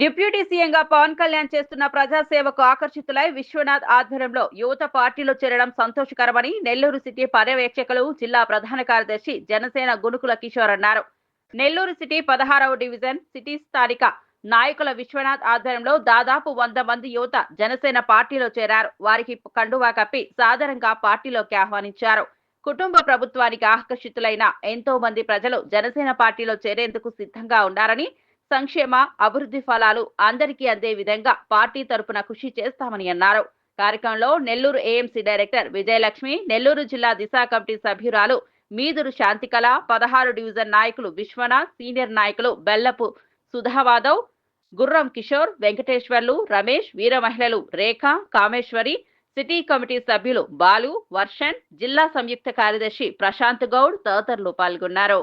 Deputy సీఎంగా పవన్ కళ్యాణ్ చేస్తున్న ప్రజాసేవకు ఆకర్షితులై విశ్వనాథ్ ఆధ్వర్యంలో యువత పార్టీలో చేరడం సంతోషకరమని నెల్లూరు సిటీ పర్యవేక్షకులు జిల్లా ప్రధాన కార్యదర్శి జనసేన గునుకుల కిషోర్ అన్నారు. నెల్లూరు సిటీ పదహారవ డివిజన్ సిటీ స్థానిక నాయకుల విశ్వనాథ్ ఆధ్వర్యంలో దాదాపు వంద మంది యువత జనసేన పార్టీలో చేరారు. వారికి కండువా కప్పి సాధారణంగా పార్టీలోకి ఆహ్వానించారు. కుటుంబ ప్రభుత్వానికి ఆకర్షితులైన ఎంతో మంది ప్రజలు జనసేన పార్టీలో చేరేందుకు సిద్ధంగా ఉన్నారని సంక్షేమ అభివృద్ధి ఫలాలు అందరికీ అందే విధంగా పార్టీ తరపున కృషి చేస్తామని అన్నారు. కార్యక్రమంలో నెల్లూరు ఏఎంసీ డైరెక్టర్ విజయలక్ష్మి నెల్లూరు జిల్లా దిశ కమిటీ సభ్యురాలు మీదురు శాంతికళ పదహారు డివిజన్ నాయకులు విశ్వనాథ్ సీనియర్ నాయకులు బెల్లపు సుధావాదవ్ గుర్రం కిషోర్ వెంకటేశ్వర్లు రమేష్ వీర మహిళలు రేఖ కామేశ్వరి సిటీ కమిటీ సభ్యులు బాలు వర్షన్ జిల్లా సంయుక్త కార్యదర్శి ప్రశాంత్ గౌడ్ తదితరులు పాల్గొన్నారు.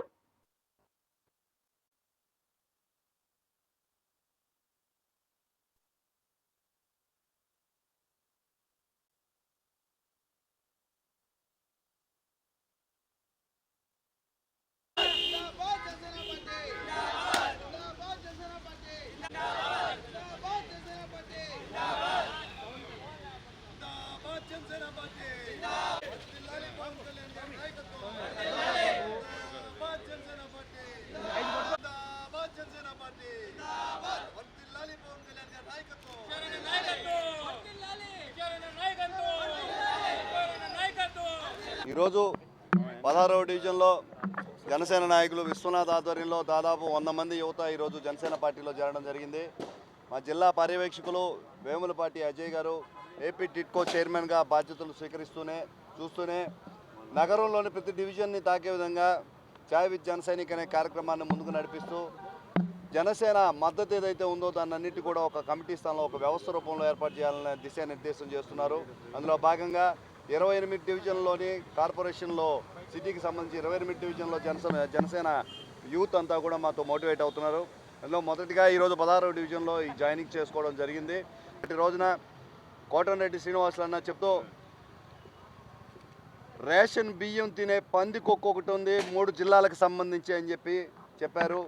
ఈరోజు పదహారవ డివిజన్లో జనసేన నాయకులు విశ్వనాథ్ ఆధ్వర్యంలో దాదాపు వంద మంది యువత ఈరోజు జనసేన పార్టీలో చేరడం జరిగింది. మా జిల్లా పర్యవేక్షకులు వేములపాటి అజయ్ గారు ఏపీ టిట్కో చైర్మన్గా బాధ్యతలు స్వీకరిస్తూనే చూస్తూనే నగరంలోని ప్రతి డివిజన్ని తాకే విధంగా ఛాయ్ విత్ జనసైనిక్ అనే కార్యక్రమాన్ని ముందుకు నడిపిస్తూ జనసేన మద్దతు ఏదైతే ఉందో దాన్ని అన్నిటి కూడా ఒక కమిటీ స్థానంలో ఒక వ్యవస్థ రూపంలో ఏర్పాటు చేయాలనే దిశానిర్దేశం చేస్తున్నారు. అందులో భాగంగా ఇరవై ఎనిమిది డివిజన్లోని కార్పొరేషన్లో సిటీకి సంబంధించి ఇరవై ఎనిమిది డివిజన్లో జనసేన జనసేన యూత్ అంతా కూడా మాతో మోటివేట్ అవుతున్నారు. అందులో మొదటిగా ఈరోజు పదహారవ డివిజన్లో ఈ జాయినింగ్ చేసుకోవడం జరిగింది. ఈ రోజున కోటంరెడ్డి శ్రీనివాసులు అన్న చెప్తూ రేషన్ బియ్యం తినే పంది కుక్క ఒకటి ఉంది మూడు జిల్లాలకు సంబంధించి అని చెప్పి చెప్పారు.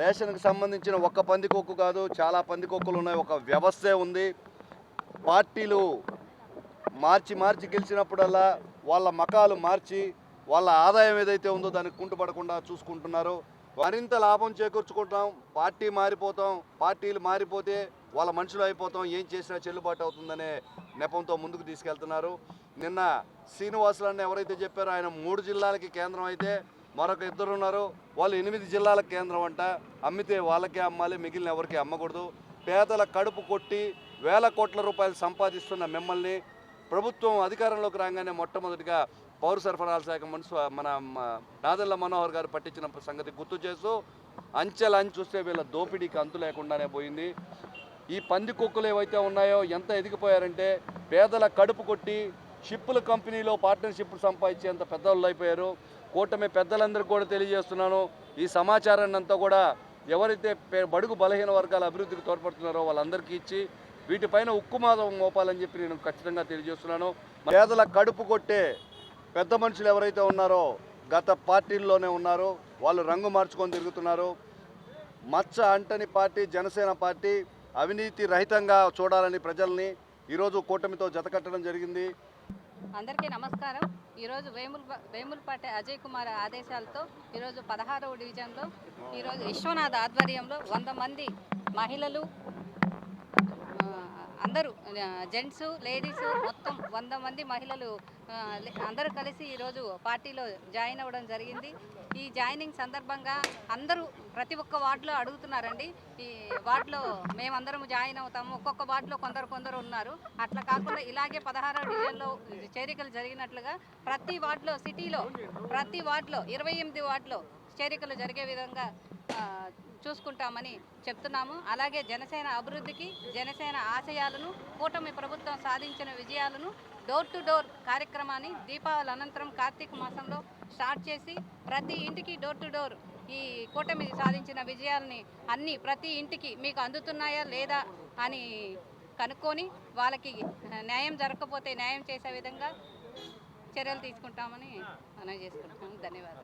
రేషన్కి సంబంధించిన ఒక్క పంది కుక్క కాదు చాలా పంది కుక్కలు ఉన్నాయి ఒక వ్యవస్థే ఉంది. పార్టీలు మార్చి మార్చి గెలిచినప్పుడల్లా వాళ్ళ మకాలు మార్చి వాళ్ళ ఆదాయం ఏదైతే ఉందో దానికి కుంటుపడకుండా చూసుకుంటున్నారు. మరింత లాభం చేకూర్చుకుంటాం పార్టీ మారిపోతాం. పార్టీలు మారిపోతే వాళ్ళ మనుషులు అయిపోతాం. ఏం చేసినా చెల్లుబాటు అవుతుందనే నెపంతో ముందుకు తీసుకెళ్తున్నారు. నిన్న శ్రీనివాసులన్న ఎవరైతే చెప్పారో ఆయన మూడు జిల్లాలకి కేంద్రం అయితే మరొక ఇద్దరు ఉన్నారు. వాళ్ళు ఎనిమిది జిల్లాలకు కేంద్రం అంట. అమ్మితే వాళ్ళకే అమ్మాలి మిగిలిన ఎవరికి అమ్మకూడదు. పేదల కడుపు కొట్టి వేల కోట్ల రూపాయలు సంపాదిస్తున్న మిమ్మల్ని ప్రభుత్వం అధికారంలోకి రాగానే మొట్టమొదటిగా పౌర సరఫరాల శాఖ మనసు మన మ- మనోహర్ గారు పట్టించిన సంగతి గుర్తు చేస్తూ అంచెలని చూస్తే వీళ్ళ దోపిడీకి అంతు లేకుండానే పోయింది. ఈ పంది కుక్కలు ఏవైతే ఉన్నాయో ఎంత ఎదిగిపోయారంటే పేదల కడుపు కొట్టి షిప్పుల కంపెనీలో పార్ట్నర్షిప్ సంపాదించేంత పెద్దవాళ్ళు అయిపోయారు. కూటమి పెద్దలందరికీ కూడా తెలియజేస్తున్నాను. ఈ సమాచారాన్ని అంతా కూడా ఎవరైతే బడుగు బలహీన వర్గాల అభివృద్ధికి తోడ్పడుతున్నారో వాళ్ళందరికీ ఇచ్చి వీటిపైన ఉక్కుమాదం మోపాలని చెప్పి నేను ఖచ్చితంగా తెలియజేస్తున్నాను. పేదల కడుపు కొట్టే పెద్ద మనుషులు ఎవరైతే ఉన్నారో గత పార్టీల్లోనే ఉన్నారో వాళ్ళు రంగు మార్చుకొని తిరుగుతున్నారు. మచ్చ అంటని పార్టీ జనసేన పార్టీ అవినీతి రహితంగా చూడాలని ప్రజల్ని ఈరోజు కూటమితో జతకట్టడం జరిగింది. అందరికీ నమస్కారం. ఈరోజు వేముల వేములపాటి అజయ్ కుమార్ ఆదేశాలతో ఈరోజు పదహారవ డివిజన్లో ఈరోజు విశ్వనాథ్ ఆధ్వర్యంలో వంద మంది మహిళలు అందరూ జెంట్స్ లేడీస్ మొత్తం వంద మంది మహిళలు అందరూ కలిసి ఈరోజు పార్టీలో జాయిన్ అవ్వడం జరిగింది. ఈ జాయినింగ్ సందర్భంగా అందరూ ప్రతి ఒక్క వార్డులో అడుగుతున్నారండి. ఈ వార్డులో మేమందరం జాయిన్ అవుతాము. ఒక్కొక్క వార్డులో కొందరు కొందరు ఉన్నారు. అట్లా కాకుండా ఇలాగే పదహారవ డివిజన్లో చేరికలు జరిగినట్లుగా ప్రతి వార్డులో సిటీలో ప్రతి వార్డులో ఇరవై ఎనిమిది వార్డులో చేరికలు జరిగే విధంగా చూసుకుంటామని చెప్తున్నాము. అలాగే జనసేన అభివృద్ధికి జనసేన ఆశయాలను కూటమి ప్రభుత్వం సాధించిన విజయాలను డోర్ టు డోర్ కార్యక్రమాన్ని దీపావళి అనంతరం కార్తీక మాసంలో స్టార్ట్ చేసి ప్రతి ఇంటికి డోర్ టు డోర్ ఈ కూటమి సాధించిన విజయాలని అన్ని ప్రతి ఇంటికి మీకు అందుతున్నాయా లేదా అని కనుక్కొని వాళ్ళకి న్యాయం జరగకపోతే న్యాయం చేసే విధంగా చర్యలు తీసుకుంటామని మనం చేసుకుంటున్నాము. ధన్యవాదాలు.